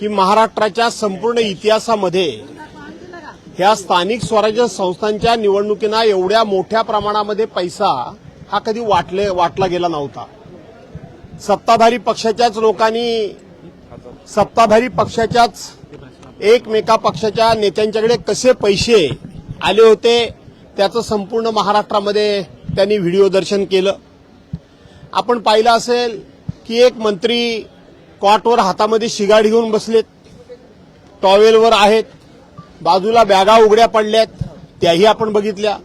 की महाराष्ट्राच्या संपूर्ण इतिहासामध्ये ह्या स्थानिक स्वराज्य संस्थांच्या निवडणुकींना एवढ्या मोठ्या प्रमाणामध्ये पैसा हा कधी वाटले वाटला गेला नव्हता. सत्ताधारी पक्षाच्याच लोकांनी सत्ताधारी पक्षाच्याच एकमेका पक्षाच्या नेत्यांच्याकडे कसे पैसे आले होते त्याचं संपूर्ण महाराष्ट्रामध्ये त्यांनी व्हिडिओ दर्शन केलं. आपण पाहिलं असेल की एक मंत्री कॉटवर हातामध्ये शिगाड घेऊन बसलेत. टॉवेलवर आहेत. बाजूला बॅगा उघड्या पडल्यात. त्याही आपण बघितल्या.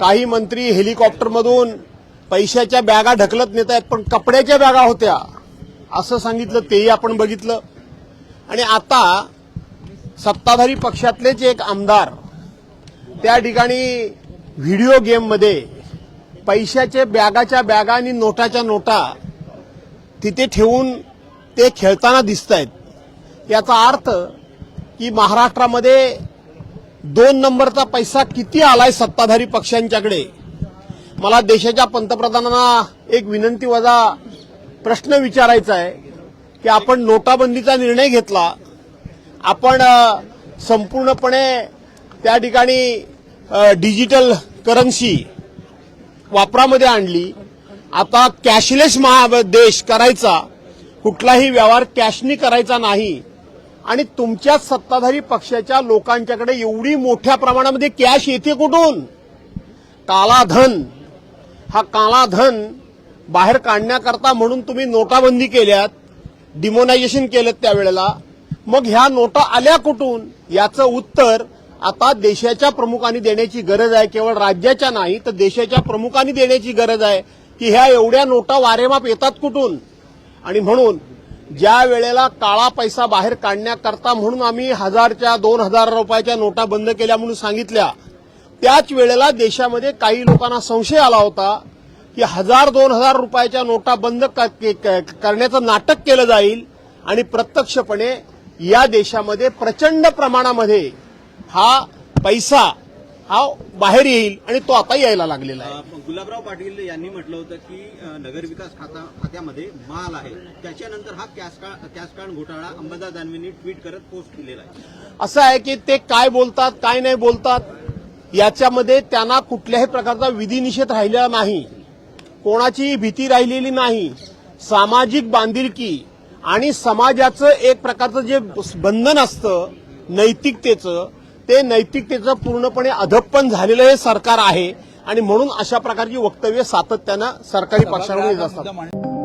काही मंत्री हेलिकॉप्टरमधून पैशाच्या बॅगा ढकलत नेत आहेत पण कपड्याच्या बॅगा होत्या. असं सांगितलं तेही आपण बघितलं. आणि आता सत्ताधारी पक्षातलेच एक आमदार त्या ठिकाणी व्हिडिओ गेममध्ये पैशाचे बॅगाच्या बॅगा आणि नोटाच्या नोटा तिथे ठेवून ते खेळताना दिसत आहेत याचा अर्थ की महाराष्ट्रामध्ये दोन नंबरचा पैसा किती आलाय सत्ताधारी पक्षांच्याकडे? मला देशाच्या पंतप्रधानांना एक विनंती वजा प्रश्न विचारायचा आहे की आपण नोटाबंदीचा निर्णय घेतला. आपण संपूर्णपणे त्या ठिकाणी डिजिटल करन्सी वापरामध्ये आणली. आता कॅशलेस महा देश करायचा कुठलाही व्यवहार कॅशनी करायचा नाही. आणि तुमच्याच सत्ताधारी पक्षाच्या लोकांच्याकडे एवढी मोठ्या प्रमाणामध्ये कॅश येते कुठून? कालाधन हा कालाधन बाहेर काढण्याकरता म्हणून तुम्ही नोटाबंदी केल्यात डिमोनायझेशन केलं त्यावेळेला. मग ह्या नोटा आल्या कुठून? याचं उत्तर आता देशाच्या प्रमुखांनी देण्याची गरज आहे. केवळ राज्याच्या नाही तर देशाच्या प्रमुखांनी देण्याची गरज आहे. की ह्या एवढ्या नोटा वारेमाप येतात कुठून? आणि म्हणून ज्या वेळेला काळा पैसा बाहेर काढण्याकरता म्हणून आम्ही हजारच्या दोन हजार रुपयाच्या नोटा बंद केल्या म्हणून सांगितल्या त्याच वेळेला देशामध्ये काही लोकांना संशय आला होता की हजार दोन हजार रुपयाच्या नोटा बंद के- क- करण्याचं नाटक केलं जाईल आणि प्रत्यक्षपणे या देशामध्ये प्रचंड प्रमाणामध्ये हा पैसा हा बाहेर येईल आणि तो आता यायला लागलेला आहे. गुलाबराव पाटील यांनी म्हटलं होतं की नगरविकास खाता खात्यामध्ये माल आहे. त्याच्यानंतर हा कॅश का- कॅश कार्ड घोटाळा अंबादास दानवेंनी ट्विट करत पोस्ट केलेला आहे. असं आहे की ते काय बोलतात काय नाही बोलतात याच्यामध्ये त्यांना कुठल्याही प्रकारचा विधिनिषेध राहिलेला नाही. कोणाची भीती राहिलेली नाही. सामाजिक बांधिलकी आणि समाजाचं एक प्रकारचं जे बंधन असतं नैतिकतेचं ते नैतिकतेचं पूर्णपणे अधप्पन झालेलं हे सरकार आहे. आणि म्हणून अशा प्रकारची वक्तव्य सातत्यानं सरकारी पक्षांमध्ये येत असतात.